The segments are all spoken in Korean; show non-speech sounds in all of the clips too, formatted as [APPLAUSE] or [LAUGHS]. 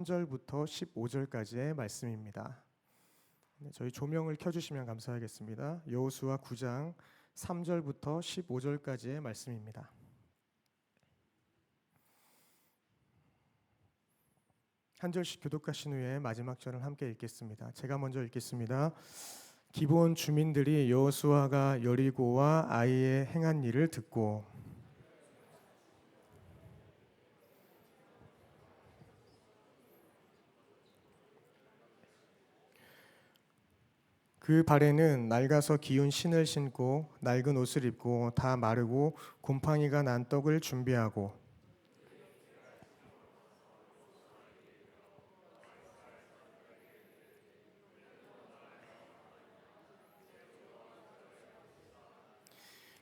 1절부터 15절까지의 말씀입니다. 네, 저희 조명을 켜주시면 감사하겠습니다. 여호수아 9장 3절부터 15절까지의 말씀입니다. 한 절씩 교독하신 후에 마지막 절을 함께 읽겠습니다. 제가 먼저 읽겠습니다. 기본 주민들이 여호수아가 여리고와 아이의 행한 일을 듣고 그 발에는 낡아서 기운 신을 신고 낡은 옷을 입고 다 마르고 곰팡이가 난 떡을 준비하고.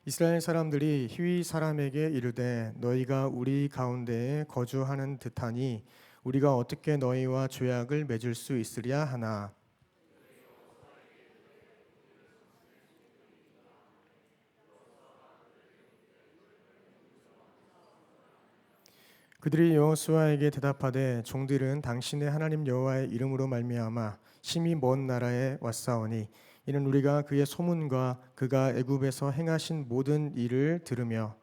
이스라엘 사람들이 히위 사람에게 이르되 너희가 우리 가운데에 거주하는 듯하니 우리가 어떻게 너희와 조약을 맺을 수 있으랴 하나 그들이 여호수아에게 대답하되 종들은 당신의 하나님 여호와의 이름으로 말미암아 심히 먼 나라에 왔사오니 이는 우리가 그의 소문과 그가 애굽에서 행하신 모든 일을 들으며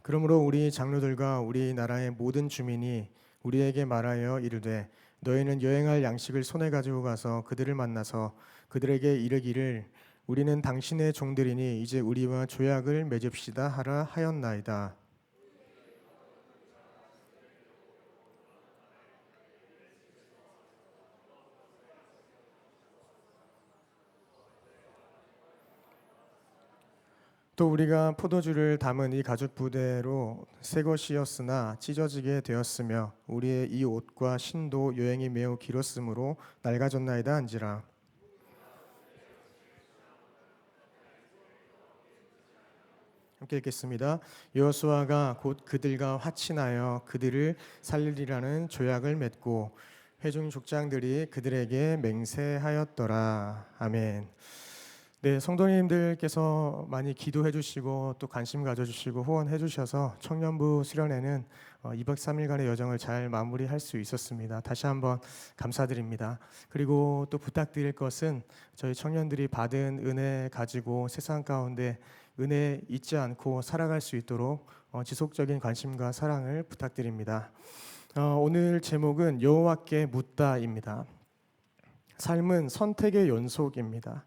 그러므로 우리 장로들과 우리 나라의 모든 주민이 우리에게 말하여 이르되 너희는 여행할 양식을 손에 가지고 가서 그들을 만나서 그들에게 이르기를 우리는 당신의 종들이니 이제 우리와 조약을 맺읍시다 하라 하였나이다. 또 우리가 포도주를 담은 이 가죽 부대로 새 것이었으나 찢어지게 되었으며 우리의 이 옷과 신도 여행이 매우 길었으므로 낡아졌나이다 한지라 함께 읽겠습니다. 여호수아가 곧 그들과 화친하여 그들을 살리리라는 조약을 맺고 회중 족장들이 그들에게 맹세하였더라. 아멘. 네, 성도님들께서 많이 기도해 주시고 또 관심 가져 주시고 후원해 주셔서 청년부 수련회는 2박 3일간의 여정을 잘 마무리할 수 있었습니다. 다시 한번 감사드립니다. 그리고 또 부탁드릴 것은 저희 청년들이 받은 은혜 가지고 세상 가운데 은혜 잊지 않고 살아갈 수 있도록 어, 지속적인 관심과 사랑을 부탁드립니다. 어, 오늘 제목은 여호와께 묻다입니다. 삶은 선택의 연속입니다.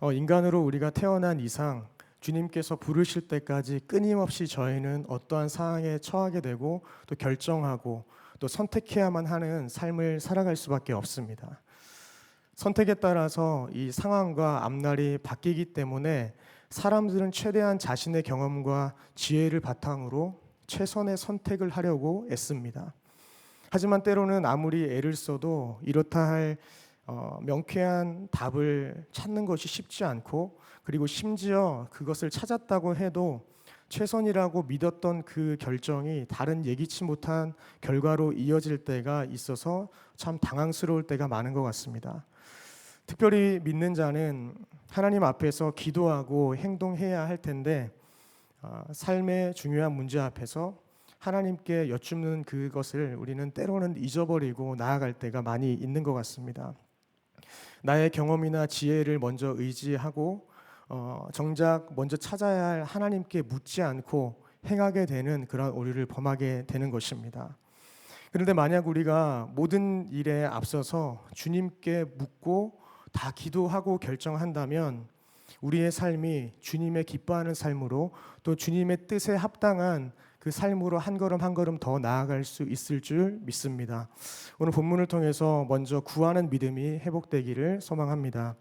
어, 인간으로 우리가 태어난 이상 주님께서 부르실 때까지 끊임없이 저희는 어떠한 상황에 처하게 되고 또 결정하고 또 선택해야만 하는 삶을 살아갈 수밖에 없습니다. 선택에 따라서 이 상황과 앞날이 바뀌기 때문에 사람들은 최대한 자신의 경험과 지혜를 바탕으로 최선의 선택을 하려고 애씁니다. 하지만 때로는 아무리 애를 써도 이렇다 할 어, 명쾌한 답을 찾는 것이 쉽지 않고 그리고 심지어 그것을 찾았다고 해도 최선이라고 믿었던 그 결정이 다른 예기치 못한 결과로 이어질 때가 있어서 참 당황스러울 때가 많은 것 같습니다. 특별히 믿는 자는 하나님 앞에서 기도하고 행동해야 할 텐데 어, 삶의 중요한 문제 앞에서 하나님께 여쭙는 그것을 우리는 때로는 잊어버리고 나아갈 때가 많이 있는 것 같습니다. 나의 경험이나 지혜를 먼저 의지하고 어, 정작 먼저 찾아야 할 하나님께 묻지 않고 행하게 되는 그런 오류를 범하게 되는 것입니다. 그런데 만약 우리가 모든 일에 앞서서 주님께 묻고 다 기도하고 결정한다면 우리의 삶이 주님의 기뻐하는 삶으로 또 주님의 뜻에 합당한 그 삶으로 한 걸음 한 걸음 더 나아갈 수 있을 줄 믿습니다. 오늘 본문을 통해서 먼저 구하는 믿음이 회복되기를 소망합니다.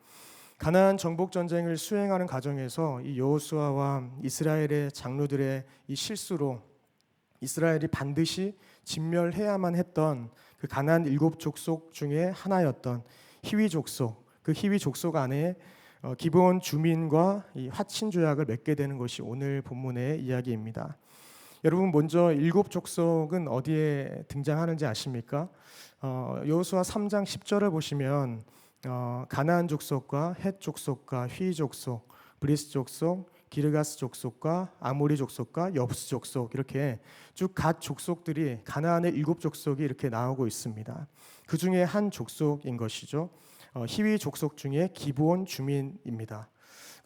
가나안 정복 전쟁을 수행하는 과정에서 이 여호수아와 이스라엘의 장로들의 이 실수로 이스라엘이 반드시 진멸해야만 했던 그 가나안 일곱 족속 중에 하나였던 히위 족속 그 히위 족속 안에 어, 기본 주민과 이 화친 조약을 맺게 되는 것이 오늘 본문의 이야기입니다. 여러분 먼저 일곱 족속은 어디에 등장하는지 아십니까? 어, 여호수아 3장 10절을 보시면 어, 가나안 족속과 헷 족속과 휘 족속, 브리스 족속, 기르가스 족속과 아모리 족속과 여부스 족속 이렇게 쭉 각 족속들이 가나안의 일곱 족속이 이렇게 나오고 있습니다. 그 중에 한 족속인 것이죠. 어, 히위 족속 중에 기브온 주민입니다.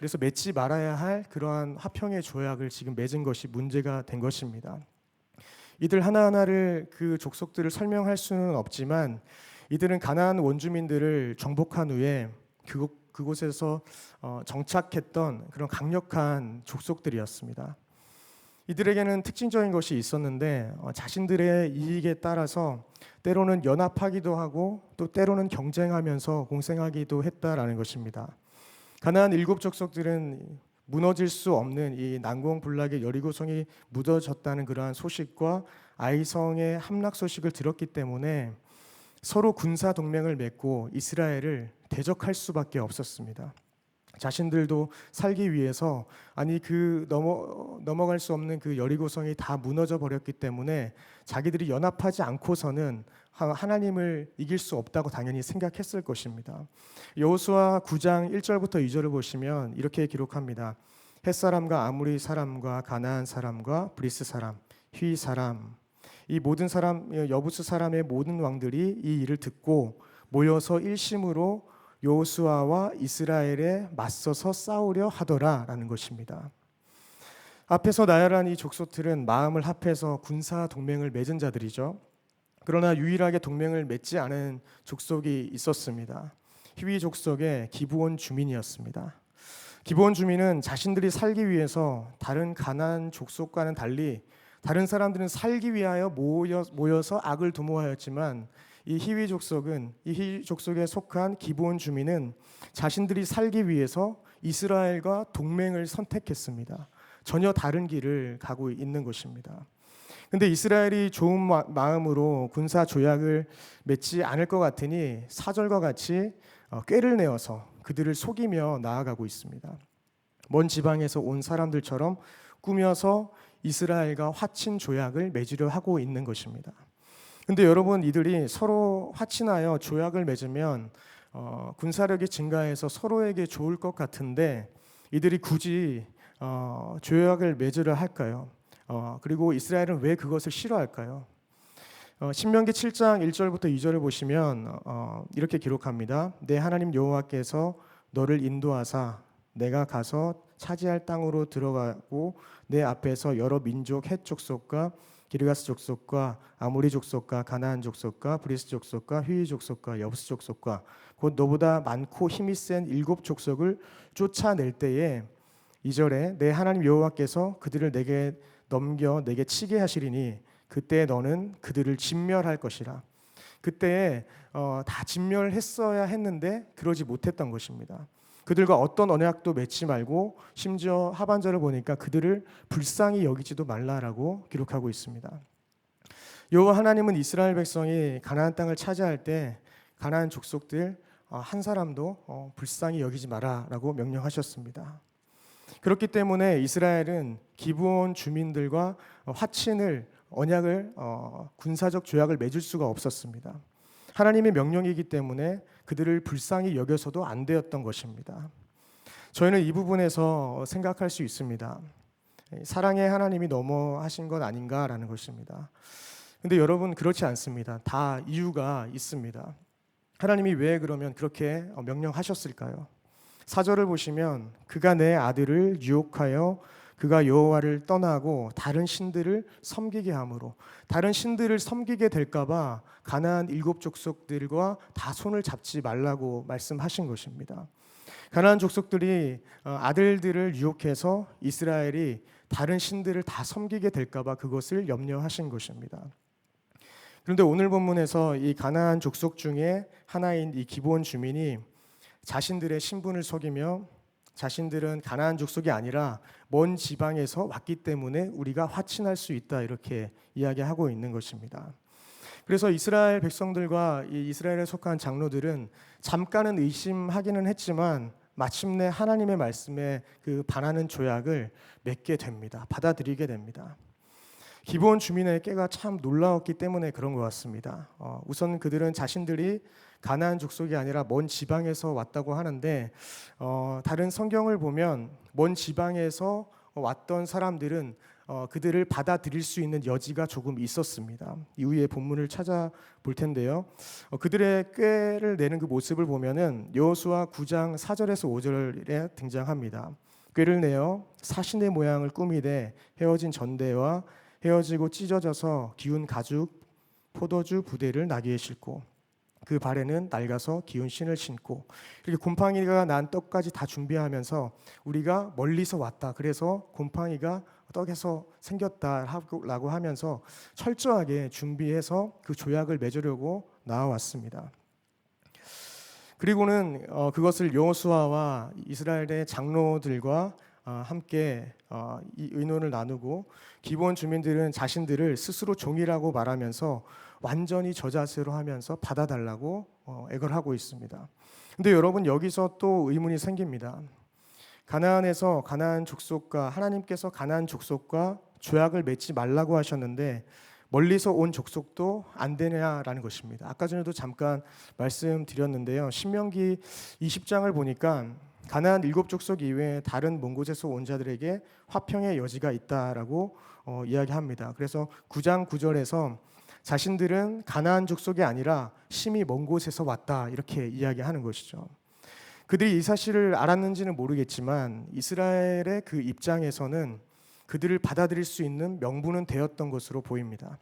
그래서 맺지 말아야 할 그러한 화평의 조약을 지금 맺은 것이 문제가 된 것입니다. 이들 하나하나를 그 족속들을 설명할 수는 없지만 이들은 가나안 원주민들을 정복한 후에 그곳, 그곳에서 어, 정착했던 그런 강력한 족속들이었습니다. 이들에게는 특징적인 것이 있었는데 어, 자신들의 이익에 따라서 때로는 연합하기도 하고 또 때로는 경쟁하면서 공생하기도 했다라는 것입니다. 가나안 일곱 족속들은 무너질 수 없는 이 난공불락의 여리고성이 묻어졌다는 그러한 소식과 아이성의 함락 소식을 들었기 때문에 서로 군사 동맹을 맺고 이스라엘을 대적할 수밖에 없었습니다. 자신들도 살기 위해서 아니 그 넘어 넘어갈 수 없는 그 여리고성이 다 무너져 버렸기 때문에 자기들이 연합하지 않고서는 하나님을 이길 수 없다고 당연히 생각했을 것입니다. 여호수아 9장 1절부터 2절을 보시면 이렇게 기록합니다. 햇 사람과 아무리 사람과 가나안 사람과 브리스 사람, 휘 사람 이 모든 사람 여부스 사람의 모든 왕들이 이 일을 듣고 모여서 일심으로 여호수아와 이스라엘에 맞서서 싸우려 하더라라는 것입니다. 앞에서 나열한 이 족속들은 마음을 합해서 군사 동맹을 맺은 자들이죠. 그러나 유일하게 동맹을 맺지 않은 족속이 있었습니다. 히위 족속의 기브온 주민이었습니다. 기브온 주민은 자신들이 살기 위해서 다른 가난 족속과는 달리 다른 사람들은 살기 위하여 모여, 모여서 악을 도모하였지만 이 히위 족속은 이 히위 족속에 속한 기브온 주민은 자신들이 살기 위해서 이스라엘과 동맹을 선택했습니다. 전혀 다른 길을 가고 있는 것입니다. 근데 이스라엘이 좋은 마음으로 군사 조약을 맺지 않을 것 같으니 사절과 같이 어, 꾀를 내어서 그들을 속이며 나아가고 있습니다. 먼 지방에서 온 사람들처럼 꾸며서 이스라엘과 화친 조약을 맺으려 하고 있는 것입니다. 근데 여러분 이들이 서로 화친하여 조약을 맺으면 어, 군사력이 증가해서 서로에게 좋을 것 같은데 이들이 굳이 어, 조약을 맺으려 할까요? 어, 그리고 이스라엘은 왜 그것을 싫어할까요? 어, 신명기 7장 1절부터 2절을 보시면 어, 이렇게 기록합니다. 내 하나님 여호와께서 너를 인도하사 내가 가서 차지할 땅으로 들어가고 내 앞에서 여러 민족 헷 족속과 기르가스 족속과 아모리 족속과 가나안 족속과 브리스 족속과 휘위 족속과 여부스 족속과 곧 너보다 많고 힘이 센 일곱 족속을 쫓아낼 때에 이절에 내 하나님 여호와께서 그들을 내게 넘겨 내게 치게 하시리니 그때 너는 그들을 진멸할 것이라. 그때 어, 다 진멸했어야 했는데 그러지 못했던 것입니다. 그들과 어떤 언약도 맺지 말고 심지어 하반절을 보니까 그들을 불쌍히 여기지도 말라라고 기록하고 있습니다. 여호와 하나님은 이스라엘 백성이 가나안 땅을 차지할 때 가나안 족속들 어, 한 사람도 어, 불쌍히 여기지 마라라고 명령하셨습니다. 그렇기 때문에 이스라엘은 기브온 주민들과 화친을 언약을 어, 군사적 조약을 맺을 수가 없었습니다. 하나님의 명령이기 때문에 그들을 불쌍히 여겨서도 안 되었던 것입니다. 저희는 이 부분에서 생각할 수 있습니다. 사랑의 하나님이 너무하신 것 아닌가라는 것입니다. 근데 여러분 그렇지 않습니다. 다 이유가 있습니다. 하나님이 왜 그러면 그렇게 명령하셨을까요? 사절을 보시면 그가 내 아들을 유혹하여 그가 여호와를 떠나고 다른 신들을 섬기게 함으로 다른 신들을 섬기게 될까봐 가나안 일곱 족속들과 다 손을 잡지 말라고 말씀하신 것입니다. 가나안 족속들이 어, 아들들을 유혹해서 이스라엘이 다른 신들을 다 섬기게 될까봐 그것을 염려하신 것입니다. 그런데 오늘 본문에서 이 가나안 족속 중에 하나인 이 기본 주민이 자신들의 신분을 속이며 자신들은 가나안 족속이 아니라 먼 지방에서 왔기 때문에 우리가 화친할 수 있다 이렇게 이야기하고 있는 것입니다. 그래서 이스라엘 백성들과 이 이스라엘에 속한 장로들은 잠깐은 의심하기는 했지만 마침내 하나님의 말씀에 그 반하는 조약을 맺게 됩니다. 받아들이게 됩니다. 기본 주민의 깨가 참 놀라웠기 때문에 그런 것 같습니다. 어, 우선 그들은 자신들이 가나안 족속이 아니라 먼 지방에서 왔다고 하는데 어, 다른 성경을 보면 먼 지방에서 왔던 사람들은 어, 그들을 받아들일 수 있는 여지가 조금 있었습니다. 이후에 본문을 찾아볼 텐데요. 어, 그들의 꾀를 내는 그 모습을 보면은 여호수아 9장 4절에서 5절에 등장합니다. 꾀를 내어 사신의 모양을 꾸미되 헤어진 전대와 헤어지고 찢어져서 기운 가죽 포도주 부대를 나귀에 싣고 그 발에는 낡아서 기운 신을 신고 이렇게 곰팡이가 난 떡까지 다 준비하면서 우리가 멀리서 왔다. 그래서 곰팡이가 떡에서 생겼다라고 하면서 철저하게 준비해서 그 조약을 맺으려고 나와왔습니다. 그리고는 어, 그것을 여호수아와 이스라엘의 장로들과 어, 함께 어, 이 의논을 나누고 기본 주민들은 자신들을 스스로 종이라고 말하면서 완전히 저자세로 하면서 받아달라고 어, 애걸 하고 있습니다. 근데 여러분 여기서 또 의문이 생깁니다. 가나안에서 가나안 족속과 하나님께서 가나안 족속과 조약을 맺지 말라고 하셨는데 멀리서 온 족속도 안 되냐라는 것입니다. 아까 전에도 잠깐 말씀드렸는데요. 신명기 20장을 보니까 가나안 일곱 족속 이외에 다른 먼 곳에서 온 자들에게 화평의 여지가 있다라고 어, 이야기합니다. 그래서 9장 9절에서 자신들은 가나안 족속이 아니라 심히 먼 곳에서 왔다 이렇게 이야기하는 것이죠. 그들이 이 사실을 알았는지는 모르겠지만 이스라엘의 그 입장에서는 그들을 받아들일 수 있는 명분은 되었던 것으로 보입니다.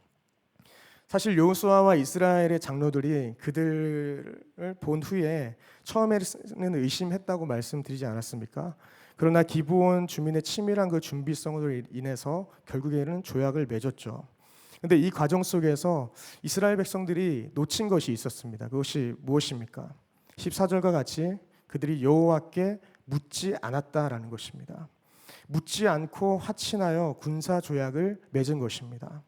사실 여호수아와 이스라엘의 장로들이 그들을 본 후에 처음에는 의심했다고 말씀드리지 않았습니까? 그러나 기브온 주민의 치밀한 그 준비성으로 인해서 결국에는 조약을 맺었죠. 근데 이 과정 속에서 이스라엘 백성들이 놓친 것이 있었습니다. 그것이 무엇입니까? 14절과 같이 그들이 여호와께 묻지 않았다라는 것입니다. 묻지 않고 화친하여 군사 조약을 맺은 것입니다.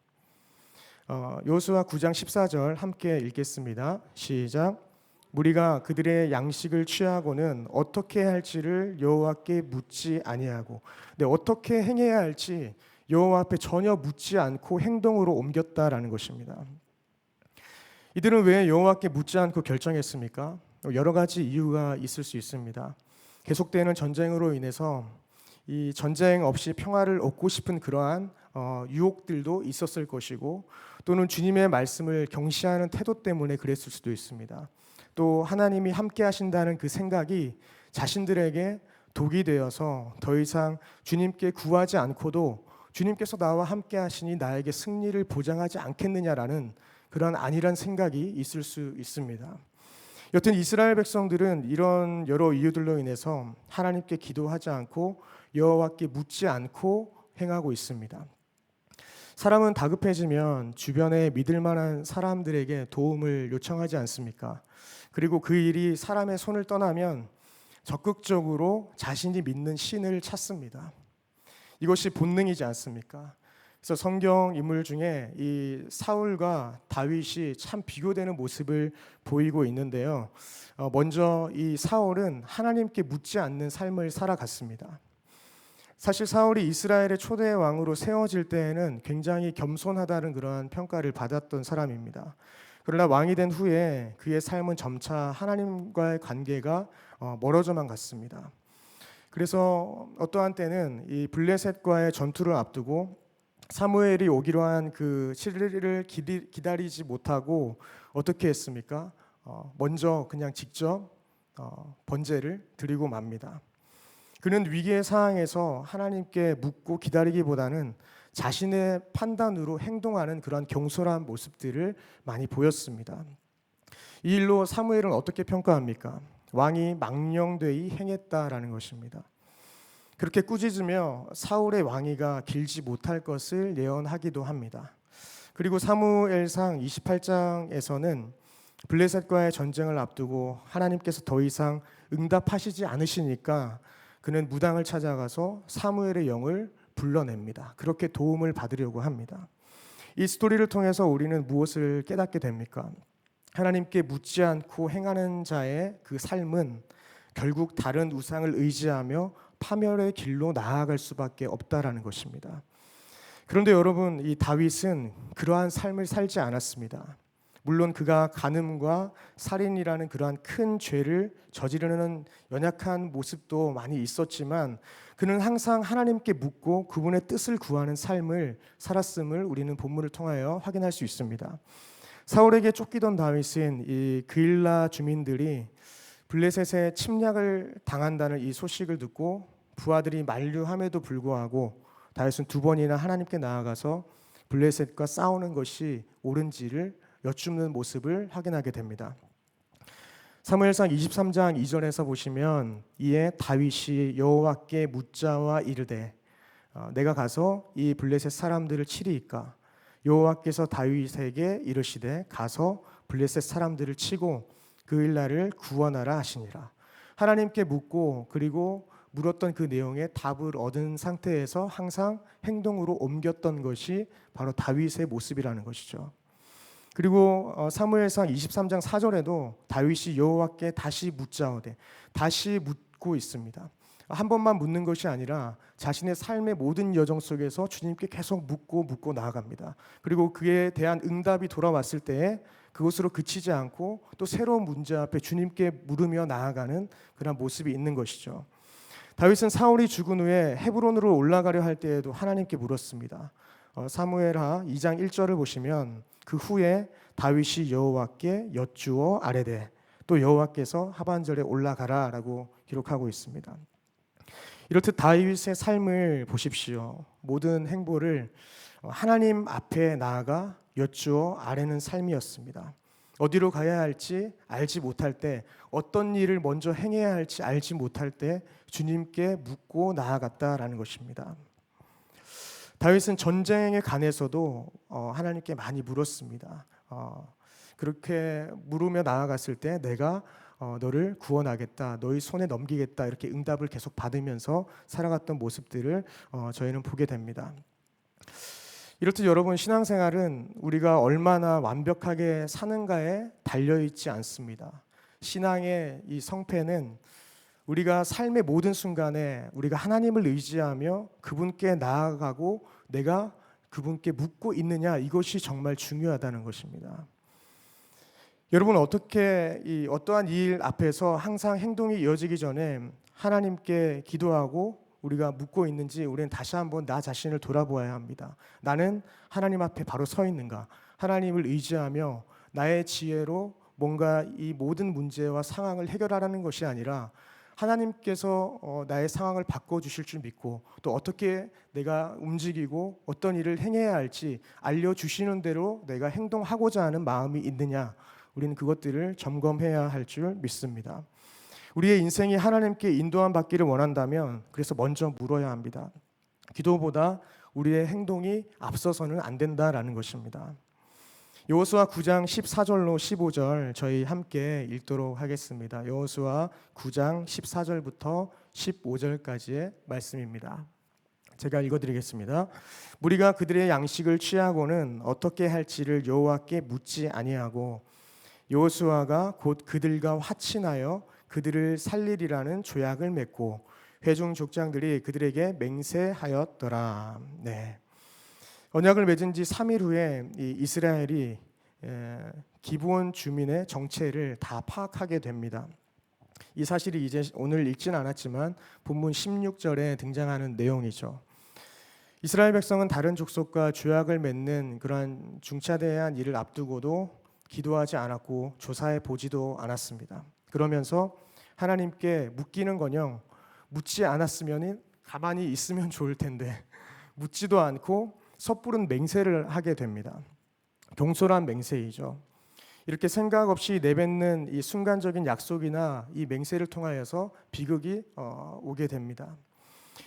어, 여호수아 9장 14절 함께 읽겠습니다. 시작. 무리가 그들의 양식을 취하고는 어떻게 할지를 여호와께 묻지 아니하고, 네, 어떻게 행해야 할지 여호와 앞에 전혀 묻지 않고 행동으로 옮겼다라는 것입니다. 이들은 왜 여호와께 묻지 않고 결정했습니까? 여러 가지 이유가 있을 수 있습니다. 계속되는 전쟁으로 인해서 이 전쟁 없이 평화를 얻고 싶은 그러한 어, 유혹들도 있었을 것이고 또는 주님의 말씀을 경시하는 태도 때문에 그랬을 수도 있습니다. 또 하나님이 함께 하신다는 그 생각이 자신들에게 독이 되어서 더 이상 주님께 구하지 않고도 주님께서 나와 함께 하시니 나에게 승리를 보장하지 않겠느냐라는 그런 안일한 생각이 있을 수 있습니다. 여튼 이스라엘 백성들은 이런 여러 이유들로 인해서 하나님께 기도하지 않고 여호와께 묻지 않고 행하고 있습니다. 사람은 다급해지면 주변에 믿을 만한 사람들에게 도움을 요청하지 않습니까? 그리고 그 일이 사람의 손을 떠나면 적극적으로 자신이 믿는 신을 찾습니다. 이것이 본능이지 않습니까? 그래서 성경 인물 중에 이 사울과 다윗이 참 비교되는 모습을 보이고 있는데요. 어, 먼저 이 사울은 하나님께 묻지 않는 삶을 살아갔습니다. 사실 사울이 이스라엘의 초대 왕으로 세워질 때에는 굉장히 겸손하다는 그러한 평가를 받았던 사람입니다. 그러나 왕이 된 후에 그의 삶은 점차 하나님과의 관계가 어, 멀어져만 갔습니다. 그래서 어떠한 때는 이 블레셋과의 전투를 앞두고 사무엘이 오기로 한그 7일을 기다리지 못하고 어떻게 했습니까? 어, 먼저 그냥 직접 어, 번제를 드리고 맙니다. 그는 위기의 상황에서 하나님께 묻고 기다리기보다는 자신의 판단으로 행동하는 그런 경솔한 모습들을 많이 보였습니다. 이 일로 사무엘은 어떻게 평가합니까? 왕이 망령되이 행했다라는 것입니다. 그렇게 꾸짖으며 사울의 왕위가 길지 못할 것을 예언하기도 합니다. 그리고 사무엘상 28장에서는 블레셋과의 전쟁을 앞두고 하나님께서 더 이상 응답하시지 않으시니까 그는 무당을 찾아가서 사무엘의 영을 불러냅니다. 그렇게 도움을 받으려고 합니다. 이 스토리를 통해서 우리는 무엇을 깨닫게 됩니까? 하나님께 묻지 않고 행하는 자의 그 삶은 결국 다른 우상을 의지하며 파멸의 길로 나아갈 수밖에 없다라는 것입니다. 그런데 여러분 이 다윗은 그러한 삶을 살지 않았습니다. 물론 그가 간음과 살인이라는 그러한 큰 죄를 저지르는 연약한 모습도 많이 있었지만 그는 항상 하나님께 묻고 그분의 뜻을 구하는 삶을 살았음을 우리는 본문을 통하여 확인할 수 있습니다. 사울에게 쫓기던 다윗은 이 그일라 주민들이 블레셋의 침략을 당한다는 이 소식을 듣고 부하들이 만류함에도 불구하고 다윗은 두 번이나 하나님께 나아가서 블레셋과 싸우는 것이 옳은지를 여쭙는 모습을 확인하게 됩니다. 사무엘상 23장 2절에서 보시면 이에 다윗이 여호와께 묻자와 이르되 어, 내가 가서 이 블레셋 사람들을 치리이까 여호와께서 다윗에게 이르시되 가서 블레셋 사람들을 치고 그 일날을 구원하라 하시니라 하나님께 묻고 그리고 물었던 그 내용에 답을 얻은 상태에서 항상 행동으로 옮겼던 것이 바로 다윗의 모습이라는 것이죠. 그리고 어, 사무엘상 23장 4절에도 다윗이 여호와께 다시 묻자오되 다시 묻고 있습니다. 한 번만 묻는 것이 아니라 자신의 삶의 모든 여정 속에서 주님께 계속 묻고 묻고 나아갑니다. 그리고 그에 대한 응답이 돌아왔을 때에 그것으로 그치지 않고 또 새로운 문제 앞에 주님께 물으며 나아가는 그런 모습이 있는 것이죠. 다윗은 사울이 죽은 후에 헤브론으로 올라가려 할 때에도 하나님께 물었습니다. 어, 사무엘하 2장 1절을 보시면 그 후에 다윗이 여호와께 여쭈어 아뢰되 또 여호와께서 하반절에 올라가라라고 기록하고 있습니다. 이렇듯 다윗의 삶을 보십시오. 모든 행보를 하나님 앞에 나아가 여쭈어 아뢰는 삶이었습니다. 어디로 가야 할지 알지 못할 때 어떤 일을 먼저 행해야 할지 알지 못할 때 주님께 묻고 나아갔다라는 것입니다. 다윗은 전쟁에 관해서도 어, 하나님께 많이 물었습니다. 어, 그렇게 물으며 나아갔을 때 내가 어, 너를 구원하겠다, 너희 손에 넘기겠다 이렇게 응답을 계속 받으면서 살아갔던 모습들을 어, 저희는 보게 됩니다. 이렇듯 여러분 신앙생활은 우리가 얼마나 완벽하게 사는가에 달려 있지 않습니다. 신앙의 이 성패는 우리가 삶의 모든 순간에 우리가 하나님을 의지하며 그분께 나아가고 내가 그분께 묻고 있느냐 이것이 정말 중요하다는 것입니다. 여러분 어떻게 이 어떠한 일 앞에서 항상 행동이 이어지기 전에 하나님께 기도하고 우리가 묻고 있는지 우리는 다시 한번 나 자신을 돌아보아야 합니다. 나는 하나님 앞에 바로 서 있는가? 하나님을 의지하며 나의 지혜로 뭔가 이 모든 문제와 상황을 해결하라는 것이 아니라 하나님께서 어, 나의 상황을 바꿔 주실 줄 믿고 또 어떻게 내가 움직이고 어떤 일을 행해야 할지 알려 주시는 대로 내가 행동하고자 하는 마음이 있느냐 우리는 그것들을 점검해야 할 줄 믿습니다. 우리의 인생이 하나님께 인도함 받기를 원한다면 그래서 먼저 물어야 합니다. 기도보다 우리의 행동이 앞서서는 안 된다라는 것입니다. 여호수아 9장 14절로 15절 저희 함께 읽도록 하겠습니다. 여호수아 9장 14절부터 15절까지의 말씀입니다. 제가 읽어드리겠습니다. 무리가 그들의 양식을 취하고는 어떻게 할지를 여호와께 묻지 아니하고 여호수아가 곧 그들과 화친하여 그들을 살리리라는 조약을 맺고 회중 족장들이 그들에게 맹세하였더라. 네. 언약을 맺은 지 3일 후에 이 이스라엘이 기본 주민의 정체를 다 파악하게 됩니다. 이 사실이 이제 오늘 읽지는 않았지만 본문 16절에 등장하는 내용이죠. 이스라엘 백성은 다른 족속과 조약을 맺는 그러한 중차대한 일을 앞두고도 기도하지 않았고 조사해 보지도 않았습니다. 그러면서 하나님께 묻기는커녕 묻지 않았으면 가만히 있으면 좋을 텐데 [LAUGHS] 묻지도 않고 섣부른 맹세를 하게 됩니다. 경솔한 맹세이죠. 이렇게 생각 없이 내뱉는 이 순간적인 약속이나 이 맹세를 통하여서 비극이 어, 오게 됩니다.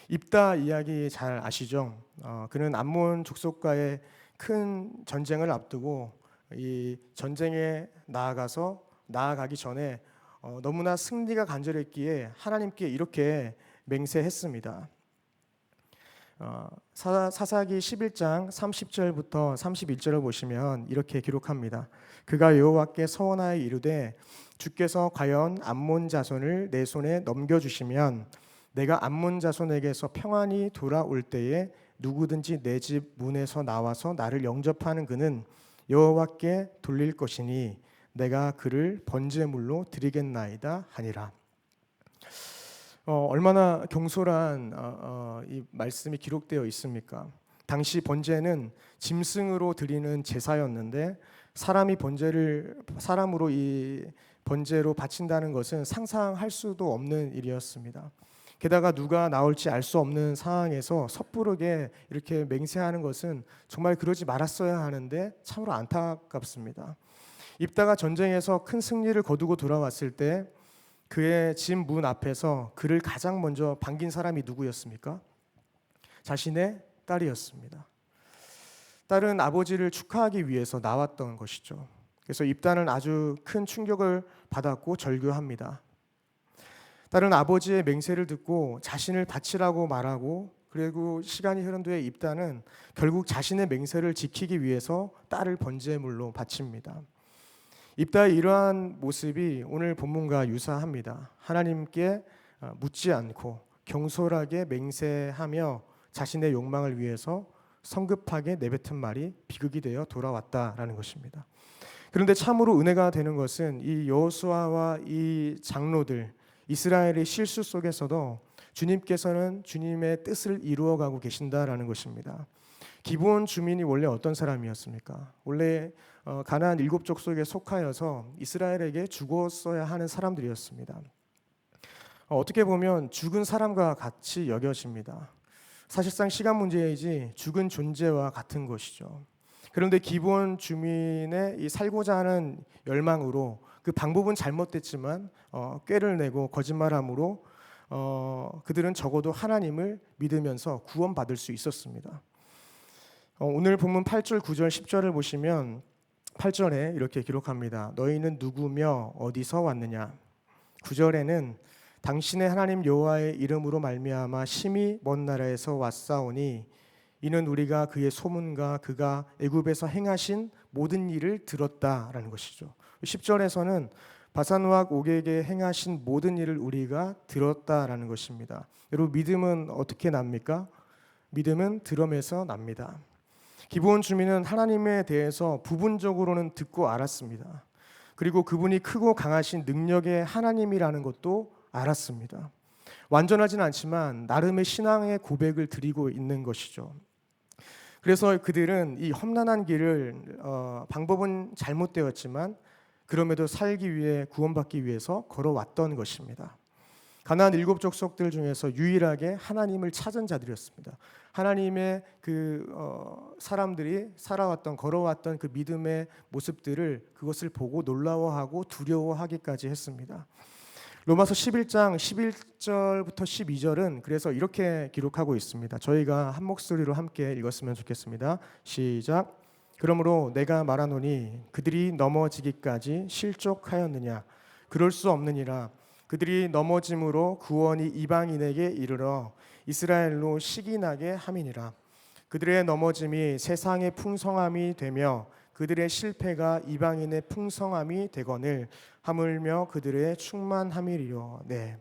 입다 이야기 잘 아시죠? 어, 그는 암몬 족속과의 큰 전쟁을 앞두고 이 전쟁에 나아가서 나아가기 전에 어, 너무나 승리가 간절했기에 하나님께 이렇게 맹세했습니다. 어, 사, 사기 11장 30절부터 31절을 보시면 이렇게 기록합니다. 그가 여호와께 서원하여 이르되 주께서 과연 암몬 자손을 내 손에 넘겨 주시면 내가 암몬 자손에게서 평안히 돌아올 때에 누구든지 내 집 문에서 나와서 나를 영접하는 그는 여호와께 돌릴 것이니 내가 그를 번제물로 드리겠나이다 하니라. 어, 얼마나 경솔한 어, 어, 이 말씀이 기록되어 있습니까? 당시 번제는 짐승으로 드리는 제사였는데 사람이 번제를 사람으로 이 번제로 바친다는 것은 상상할 수도 없는 일이었습니다. 게다가 누가 나올지 알 수 없는 상황에서 섣부르게 이렇게 맹세하는 것은 정말 그러지 말았어야 하는데 참으로 안타깝습니다. 입다가 전쟁에서 큰 승리를 거두고 돌아왔을 때 그의 집 문 앞에서 그를 가장 먼저 반긴 사람이 누구였습니까? 자신의 딸이었습니다. 딸은 아버지를 축하하기 위해서 나왔던 것이죠. 그래서 입단은 아주 큰 충격을 받았고 절규합니다. 딸은 아버지의 맹세를 듣고 자신을 바치라고 말하고 그리고 시간이 흐른 뒤에 입단은 결국 자신의 맹세를 지키기 위해서 딸을 번제물로 바칩니다. 입다의 이러한 모습이 오늘 본문과 유사합니다. 하나님께 어, 묻지 않고 경솔하게 맹세하며 자신의 욕망을 위해서 성급하게 내뱉은 말이 비극이 되어 돌아왔다라는 것입니다. 그런데 참으로 은혜가 되는 것은 이 여호수아와 이 장로들 이스라엘의 실수 속에서도 주님께서는 주님의 뜻을 이루어 가고 계신다라는 것입니다. 기본 주민이 원래 어떤 사람이었습니까? 원래 어, 가나안 일곱 족속에 속하여서 이스라엘에게 죽었어야 하는 사람들이었습니다. 어, 어떻게 보면 죽은 사람과 같이 여겨집니다. 사실상 시간 문제이지 죽은 존재와 같은 것이죠. 그런데 기본 주민의 이 살고자 하는 열망으로 그 방법은 잘못됐지만 어, 꾀를 내고 거짓말함으로 어, 그들은 적어도 하나님을 믿으면서 구원받을 수 있었습니다. 어, 오늘 본문 8절, 9절, 10절을 보시면 8절에 이렇게 기록합니다. 너희는 누구며 어디서 왔느냐? 9절에는 당신의 하나님 여호와의 이름으로 말미암아 심히 먼 나라에서 왔사오니 이는 우리가 그의 소문과 그가 애굽에서 행하신 모든 일을 들었다라는 것이죠. 10절에서는 바산우악 옥에게 행하신 모든 일을 우리가 들었다라는 것입니다. 여러분 믿음은 어떻게 납니까? 믿음은 들음에서 납니다. 기본 주민은 하나님에 대해서 부분적으로는 듣고 알았습니다. 그리고 그분이 크고 강하신 능력의 하나님이라는 것도 알았습니다. 완전하진 않지만 나름의 신앙의 고백을 드리고 있는 것이죠. 그래서 그들은 이 험난한 길을 어, 방법은 잘못되었지만 그럼에도 살기 위해 구원받기 위해서 걸어왔던 것입니다. 가나안 일곱 족속들 중에서 유일하게 하나님을 찾은 자들이었습니다. 하나님의 그 어, 사람들이 살아왔던 걸어왔던 그 믿음의 모습들을 그것을 보고 놀라워하고 두려워하기까지 했습니다. 로마서 11장 11절부터 12절은 그래서 이렇게 기록하고 있습니다. 저희가 한 목소리로 함께 읽었으면 좋겠습니다. 시작. 그러므로 내가 말하노니 그들이 넘어지기까지 실족하였느냐? 그럴 수 없느니라. 그들이 넘어짐으로 구원이 이방인에게 이르러 이스라엘로 시기나게 함이니라. 그들의 넘어짐이 세상의 풍성함이 되며 그들의 실패가 이방인의 풍성함이 되거늘 하물며 그들의 충만함이리요. 네.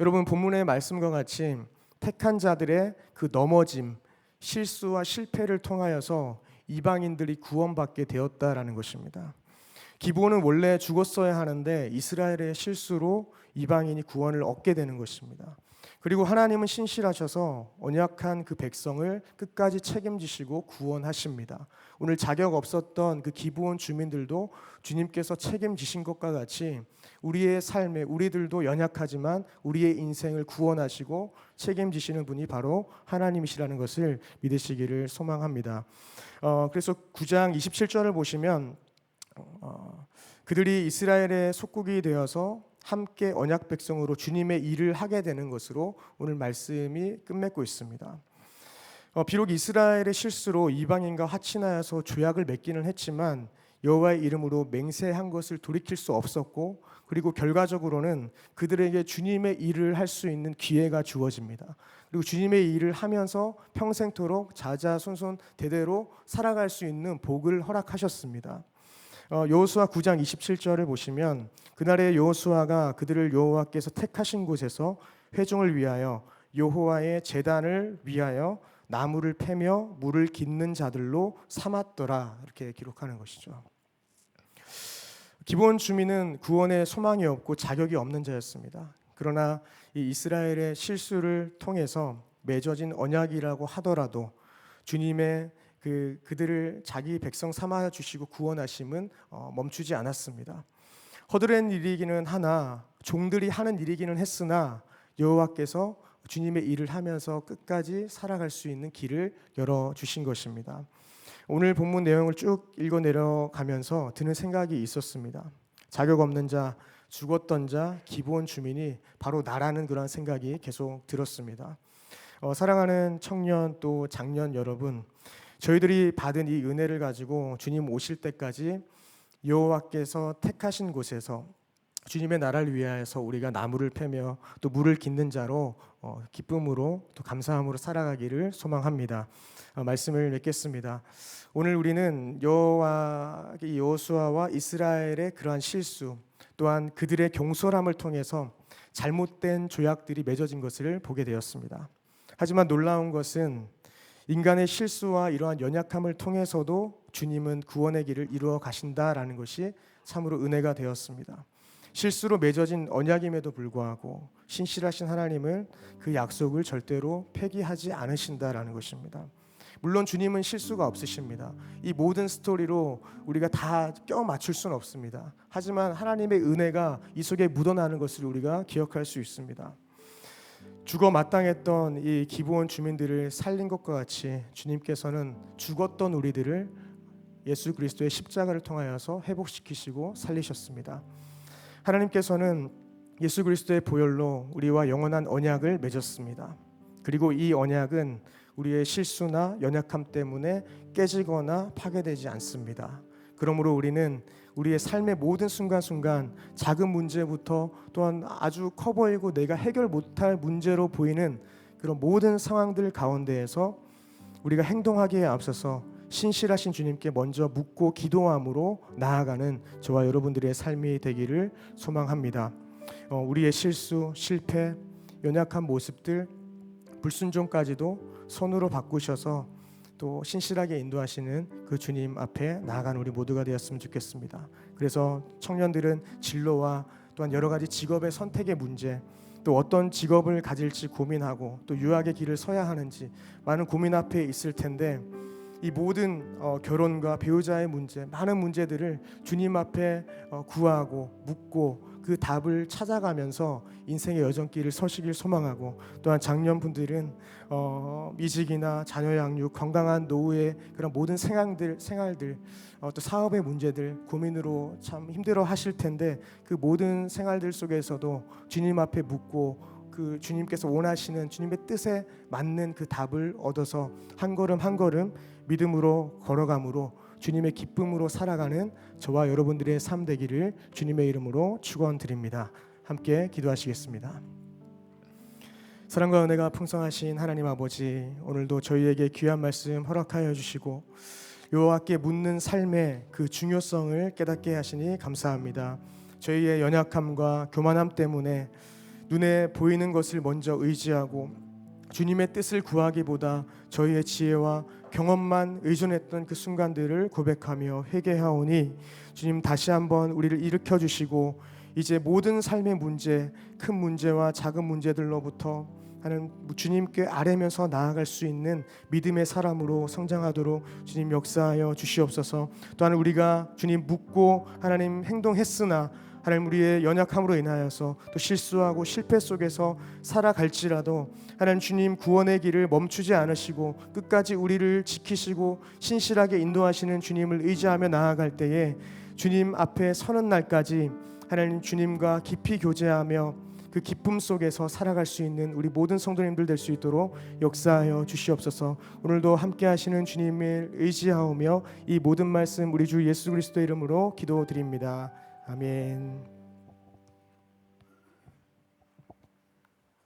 여러분 본문의 말씀과 같이 택한 자들의 그 넘어짐 실수와 실패를 통하여서 이방인들이 구원받게 되었다라는 것입니다. 기본은 원래 죽었어야 하는데 이스라엘의 실수로 이방인이 구원을 얻게 되는 것입니다. 그리고 하나님은 신실하셔서 언약한 그 백성을 끝까지 책임지시고 구원하십니다. 오늘 자격 없었던 그 기부원 주민들도 주님께서 책임지신 것과 같이 우리의 삶에 우리들도 연약하지만 우리의 인생을 구원하시고 책임지시는 분이 바로 하나님이시라는 것을 믿으시기를 소망합니다. 어, 그래서 9장 27절을 보시면 어, 그들이 이스라엘의 속국이 되어서 함께 언약 백성으로 주님의 일을 하게 되는 것으로 오늘 말씀이 끝맺고 있습니다. 어, 비록 이스라엘의 실수로 이방인과 하친하여서 조약을 맺기는 했지만 여호와의 이름으로 맹세한 것을 돌이킬 수 없었고 그리고 결과적으로는 그들에게 주님의 일을 할 수 있는 기회가 주어집니다. 그리고 주님의 일을 하면서 평생토록 자자손손 대대로 살아갈 수 있는 복을 허락하셨습니다. 어, 여호수아 9장 27절을 보시면 그날의 여호수아가 그들을 여호와께서 택하신 곳에서 회중을 위하여 여호와의 제단을 위하여 나무를 패며 물을 깃는 자들로 삼았더라 이렇게 기록하는 것이죠. 기본 주민은 구원의 소망이 없고 자격이 없는 자였습니다. 그러나 이 이스라엘의 실수를 통해서 맺어진 언약이라고 하더라도 주님의 그 그들을 자기 백성 삼아 주시고 구원하심은 어, 멈추지 않았습니다. 허드렛 일이기는 하나 종들이 하는 일이기는 했으나 여호와께서 주님의 일을 하면서 끝까지 살아갈 수 있는 길을 열어 주신 것입니다. 오늘 본문 내용을 쭉 읽어 내려가면서 드는 생각이 있었습니다. 자격 없는 자, 죽었던 자, 기본 주민이 바로 나라는 그런 생각이 계속 들었습니다. 어, 사랑하는 청년 또 장년 여러분, 저희들이 받은 이 은혜를 가지고 주님 오실 때까지 여호와께서 택하신 곳에서 주님의 나라를 위하여서 우리가 나무를 패며 또 물을 깃는 자로 어, 기쁨으로 또 감사함으로 살아가기를 소망합니다. 어, 말씀을 맺겠습니다. 오늘 우리는 여호와 여호수아와 이스라엘의 그러한 실수 또한 그들의 경솔함을 통해서 잘못된 조약들이 맺어진 것을 보게 되었습니다. 하지만 놀라운 것은 인간의 실수와 이러한 연약함을 통해서도 주님은 구원의 길을 이루어 가신다라는 것이 참으로 은혜가 되었습니다. 실수로 맺어진 언약임에도 불구하고 신실하신 하나님은 그 약속을 절대로 폐기하지 않으신다라는 것입니다. 물론 주님은 실수가 없으십니다. 이 모든 스토리로 우리가 다 껴 맞출 수는 없습니다. 하지만 하나님의 은혜가 이 속에 묻어나는 것을 우리가 기억할 수 있습니다. 죽어 마땅했던 이 기부원 주민들을 살린 것과 같이 주님께서는 죽었던 우리들을 예수 그리스도의 십자가를 통하여서 회복시키시고 살리셨습니다. 하나님께서는 예수 그리스도의 보혈로 우리와 영원한 언약을 맺었습니다. 그리고 이 언약은 우리의 실수나 연약함 때문에 깨지거나 파괴되지 않습니다. 그러므로 우리는 우리의 삶의 모든 순간순간 작은 문제부터 또한 아주 커 보이고 내가 해결 못할 문제로 보이는 그런 모든 상황들 가운데에서 우리가 행동하기에 앞서서 신실하신 주님께 먼저 묻고 기도함으로 나아가는 저와 여러분들의 삶이 되기를 소망합니다. 어, 우리의 실수, 실패, 연약한 모습들, 불순종까지도 손으로 바꾸셔서 또 신실하게 인도하시는 그 주님 앞에 나아가는 우리 모두가 되었으면 좋겠습니다. 그래서 청년들은 진로와 또한 여러 가지 직업의 선택의 문제 또 어떤 직업을 가질지 고민하고 또 유학의 길을 서야 하는지 많은 고민 앞에 있을 텐데 이 모든 어, 결혼과 배우자의 문제 많은 문제들을 주님 앞에 어, 구하고 묻고 그 답을 찾아가면서 인생의 여정길을 서시길 소망하고 또한 장년 분들은 어, 이직이나 자녀 양육, 건강한 노후의 그런 모든 생활들, 생활들 어, 또 사업의 문제들 고민으로 참 힘들어 하실 텐데 그 모든 생활들 속에서도 주님 앞에 묻고 그 주님께서 원하시는 주님의 뜻에 맞는 그 답을 얻어서 한 걸음 한 걸음 믿음으로 걸어감으로 주님의 기쁨으로 살아가는 저와 여러분들의 삶 되기를 주님의 이름으로 축원드립니다. 함께 기도하시겠습니다. 사랑과 은혜가 풍성하신 하나님 아버지 오늘도 저희에게 귀한 말씀 허락하여 주시고 여호와께 묻는 삶의 그 중요성을 깨닫게 하시니 감사합니다. 저희의 연약함과 교만함 때문에 눈에 보이는 것을 먼저 의지하고 주님의 뜻을 구하기보다 저희의 지혜와 경험만 의존했던 그 순간들을 고백하며 회개하오니 주님 다시 한번 우리를 일으켜 주시고 이제 모든 삶의 문제, 큰 문제와 작은 문제들로부터 하는 주님께 아뢰면서 나아갈 수 있는 믿음의 사람으로 성장하도록 주님 역사하여 주시옵소서. 또한 우리가 주님 묻고 하나님 행동했으나 하나님 우리의 연약함으로 인하여서 또 실수하고 실패 속에서 살아갈지라도 하나님 주님 구원의 길을 멈추지 않으시고 끝까지 우리를 지키시고 신실하게 인도하시는 주님을 의지하며 나아갈 때에 주님 앞에 서는 날까지 하나님 주님과 깊이 교제하며 그 기쁨 속에서 살아갈 수 있는 우리 모든 성도님들 될 수 있도록 역사하여 주시옵소서. 오늘도 함께 하시는 주님을 의지하오며 이 모든 말씀 우리 주 예수 그리스도 이름으로 기도드립니다. 아멘.